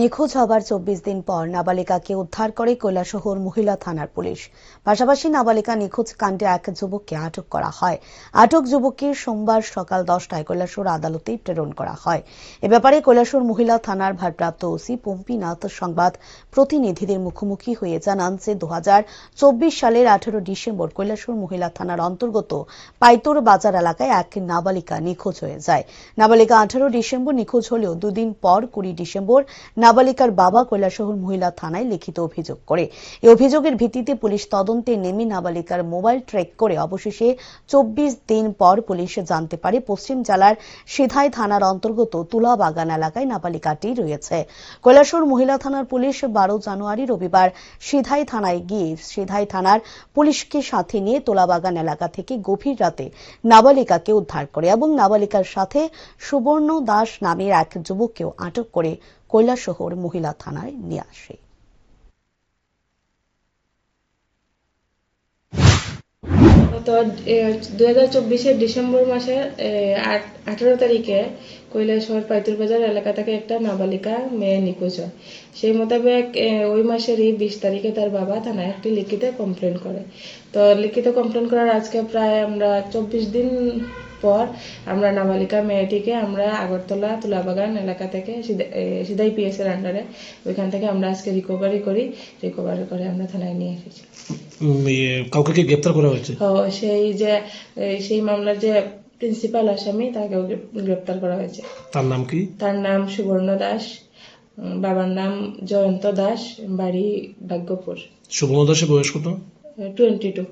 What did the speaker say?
নিখোঁজ হবার চব্বিশ দিন পর নাবালিকাকে উদ্ধার করে কৈলাসহর মহিলা থানার পুলিশ। পাশাপাশি নাবালিকা নিখোঁজ কাণ্ডে এক যুবককে আটক করা হয়। আটক যুবককে সোমবার সকাল দশটায় কৈলাসহর আদালতে প্রেরণ করা হয়। এ ব্যাপারে কৈলাসহর মহিলা থানার ভারপ্রাপ্ত ওসি পম্পীনাথ সংবাদ প্রতিনিধিদের মুখোমুখি হয়ে জানান যে দু হাজার চব্বিশ সালের আঠারো ডিসেম্বর কৈলাসহর মহিলা থানার অন্তর্গত পাইতর বাজার এলাকায় এক নাবালিকা নিখোঁজ হয়ে যায়। নাবালিকা আঠারো ডিসেম্বর নিখোঁজ হলেও দুদিন পর কুড়ি ডিসেম্বর নাবালিকার বাবা কৈলাসহর মহিলা থানায় লিখিত অভিযোগ করে। এই অভিযোগের ভিত্তিতে পুলিশ তদন্তে নেমে নাবালিকার মোবাইল ট্রেক করে অবশেষে চব্বিশ দিন পর পুলিশ জানতে পারে পশ্চিম জেলার সিধাই থানার অন্তর্গত তুলাবাগান এলাকায় নাবালিকাটি রয়েছে। কৈলাসহর মহিলা থানার পুলিশ বারো জানুয়ারি রবিবার সিধাই থানায় গিয়ে সিধাই থানার পুলিশকে সাথে নিয়ে তোলাবাগান এলাকা থেকে গভীর রাতে নাবালিকাকে উদ্ধার করে এবং নাবালিকার সাথে সুবর্ণ দাস নামের এক যুবককেও আটক করে কৈলাসহর মহিলা থানায় নিয়ে আসে। গত দুই হাজার ডিসেম্বর মাসের আঠারো তারিখে কৈলাসহর পাইতুর বাজার এলাকা থেকে একটা নাবালিকা মেয়ে নিখোঁজ হয়। সেই মোতাবেক ওই মাসেরই বিশ তারিখে তার বাবা থানায় একটি লিখিত কমপ্লেন করে। তো, লিখিত কমপ্লেন করার আজকে প্রায় আমরা চব্বিশ দিন পর আমরা নাবালিকা মেয়েটিকে আমরা আগরতলা তুলাবাগান এলাকা থেকে সিধা- এ, সিধাই পিএস এর আন্ডারে ওইখান থেকে আমরা আজকে রিকভারি করি। রিকভারি করে আমরা থানায় নিয়ে এসেছি। কাউকে কি গ্রেপ্তার করা হয়েছে? সেই যে সেই মামলার যে প্রিন্সিপাল আসামি তাকেও গ্রেপ্তার করা হয়েছে। তার নাম কি? তার নাম সুবর্ণ দাস বাবার নাম জয়ন্ত দাস বাড়ি ভাগ্যপুর। শুভম দাসের বয়স কত? Twenty two